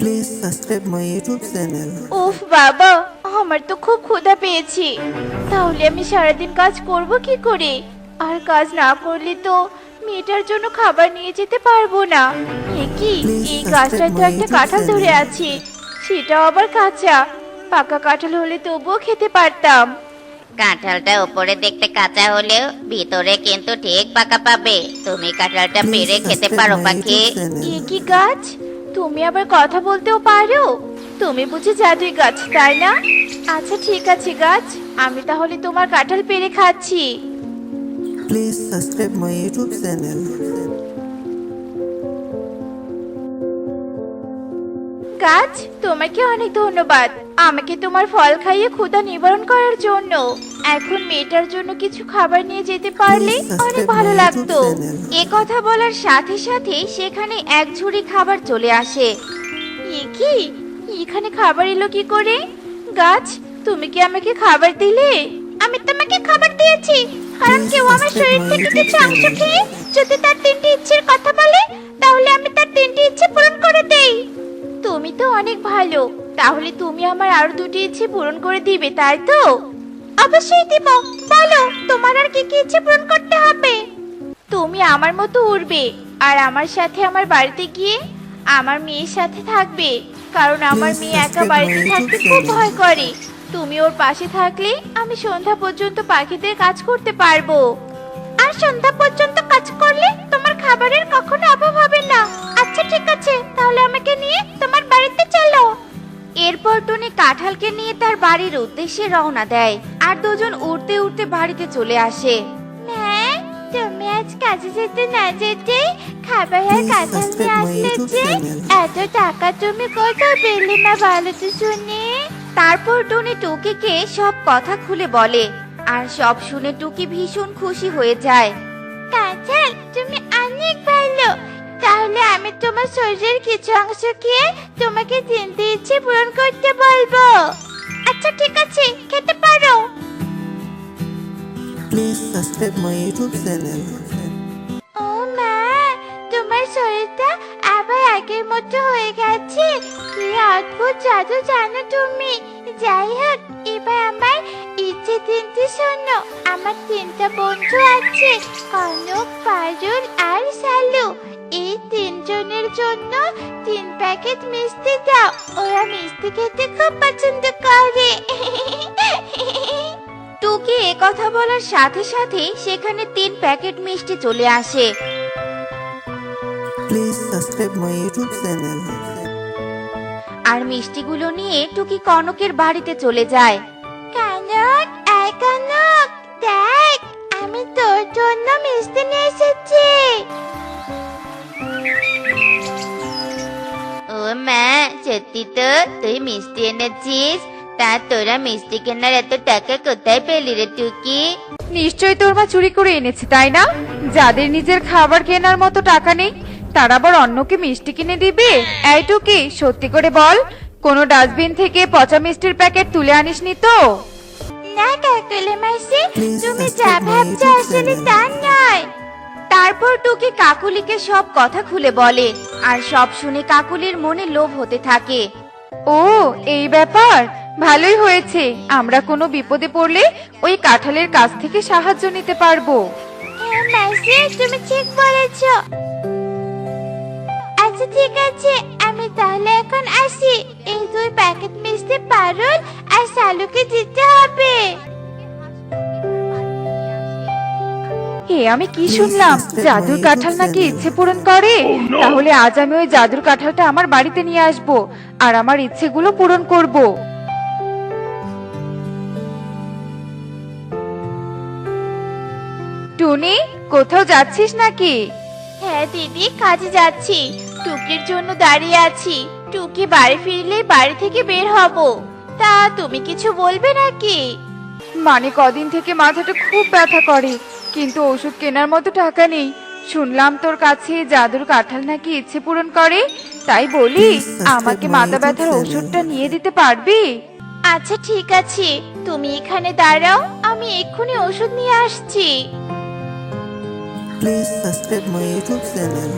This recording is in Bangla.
Please subscribe my YouTube channel. উফ বাবা আমার তো খুব ক্ষুধা পেয়েছি। তাহলে আমি সারাদিন কাজ করব কি করে? আর কাজ না করলে তো মেয়েটার জন্য খাবার নিয়ে যেতে পারব না। এ কি? এই গাছটায় তো একটা কাঁঠাল ধরে আছে। সেটাও আবার কাঁচা। পাকা কাঁঠাল হলে তবুও খেতে পারতাম। কাঁঠালটা উপরে দেখতে কাঁচা হলেও ভিতরে কিন্তু ঠিক পাকা পাবে। তুমি কাঁঠালটা পেরে খেতে পারো পাখি। এ কি গাছ? তুমি আবার কথা বলতেও পারো? তুমি বুঝি জাদুই গাছ তাই না? আচ্ছা ঠিক আছে গাছ আমি তাহলে তোমার কাঁঠাল পেরে খাচ্ছি। Please subscribe my YouTube channel গাছ তোমাকে অনেক ধন্যবাদ। আমাকে তোমার ফল খাইয়ে ক্ষুধা নিবারণ করার জন্য। এখন মেয়েটার জন্য কিছু খাবার নিয়ে যেতে পারলে অনেক ভালো লাগতো। এ কথা বলার সাথে সাথে সেখানে এক ঝুড়ি খাবার চলে আসে। এ কি? এখানে খাবার এলো কি করে? গাছ তুমি কি আমাকে খাবার দিলে? আমি তোমাকে খাবার দিয়েছি। কারণ কেউ আমার শরীর থেকে কিছু অংশ খেয়ে যদি তার তিনটি ইচ্ছের কথা বলে তাহলে আমি তার তিনটি ইচ্ছে পূরণ করে দেই। তুমি তো অনেক ভালো। তাহলে তুমি আমার আরও দুটি ইচ্ছে পূরণ করে দিবে তাই তো? অবশ্যই দিব। বলো তোমার আর কি কি ইচ্ছে পূরণ করতে হবে? তুমি আমার মতো উড়বে আর আমার সাথে আমার বাড়িতে গিয়ে আমার মেয়ের সাথে থাকবে কারণ আমার মেয়ে একা বাড়িতে থাকতে খুব ভয় করে। তুমি ওর পাশে থাকলে আমি সন্ধ্যা পর্যন্ত পাখিদের কাজ করতে পারব। আর সন্ধ্যা পর্যন্ত কাজ করলে তোমার কাঁঠালকে নিয়ে তার বাড়ির উদ্দেশ্যে রওনা দেয় আর দুজন উড়তে উড়তে বাড়িতে চলে আসে। তুমি আজ কাজে যেতে না যেতে খাবার আর কাঁঠাল নিয়ে subscribe আসলে যে এত টাকা তুমি কোথাও পেলে মা ভালো তো শুনে। তারপর টুনি টুকিকে সব কথা খুলে বলে আর সব শুনে টুকি ভীষণ খুশি হয়ে যায়। কাঁঠাল তুমি তাহলে আমি তোমার শরীরের কিছু অংশ খেয়ে তোমাকে তিনটে ইচ্ছে পূরণ করতে বলব। আচ্ছা ঠিক আছে খেতে পারো। Please subscribe my YouTube channel. ও মা তোমার শরীরটা আবার আগের মতো হয়ে গেছে। কি অদ্ভুত জাদু জানো তুমি। যাই হোক এবার আমার ইচ্ছে তিনটে শোনো। আমার তিনটা বন্ধু আছে কনক পারুল আর সালু এই তিনজনের জন্য তিন প্যাকেট মিষ্টি দাও। ওরা মিষ্টি খেতে খুব পছন্দ করে। টুকি এ কথা বলার সাথে সাথে সেখানে তিন প্যাকেট মিষ্টি চলে আসে. আর মিষ্টিগুলো নিয়ে টুকি কনকের বাড়িতে চলে যায়। কনক মা সত্যি তো তুই মিষ্টি এনেছিস তা তোরা মিষ্টি কেনার এত টাকা কোথায় পেলি রে টুকি নিশ্চয়ই তোর মা চুরি করে এনেছে তাই না যাদের নিজের খাবার কেনার মতো টাকা নেই তারা আবার অন্যকে মিষ্টি কিনে দিবে এইটুকি সত্যি করে বল কোনো ডাস্টবিন থেকে পচা মিষ্টির প্যাকেট তুলে আনিসনি তো না কাকুলি মাসি তুমি যা ভাবছ আসলে তা নয় তারপর টুকি কাকুলিকে সব কথা খুলে বলে আর সব শুনে কাকুলির মনে লোভ হতে থাকে। ও এই ব্যাপার? ভালোই হয়েছে। আমরা কোনো বিপদে পড়লে ওই কাঁঠালের কাছ থেকে সাহায্য নিতে পারব। হ্যাঁ মাসি তুমি ঠিক বলেছ। আচ্ছা ঠিক আছে। আমি তাহলে এখন আসি। এই দুই আমি কি শুনলাম? জাদুর কাঁঠাল নাকি ইচ্ছে পূরণ করে? তাহলে আজ আমি ওই জাদুর কাঁঠালটা আমার বাড়িতে নিয়ে আসব আর আমার ইচ্ছেগুলো পূরণ করব। টুনি কোথাও যাচ্ছিস নাকি? হ্যাঁ দিদি কাজে যাচ্ছি। টুকির জন্য দাঁড়িয়ে আছি। টুকি বাড়ি ফিরলে বাড়ি থেকে বের হব। তা তুমি কিছু বলবে নাকি? মানে কদিন থেকে মাথাটা খুব ব্যথা করে। কিন্তু ওষুধ কেনার মতো টাকা নেই। শুনলাম তোর কাছে জাদুর কাঁঠাল নাকি ইচ্ছে পূরণ করে। তাই বলি আমাকে মাথা ব্যথার ওষুধটা নিয়ে দিতে পারবি? আচ্ছা ঠিক আছে। তুমি এখানে দাঁড়াও আমি এক্ষুনি ওষুধ নিয়ে আসছি। Please subscribe my YouTube channel.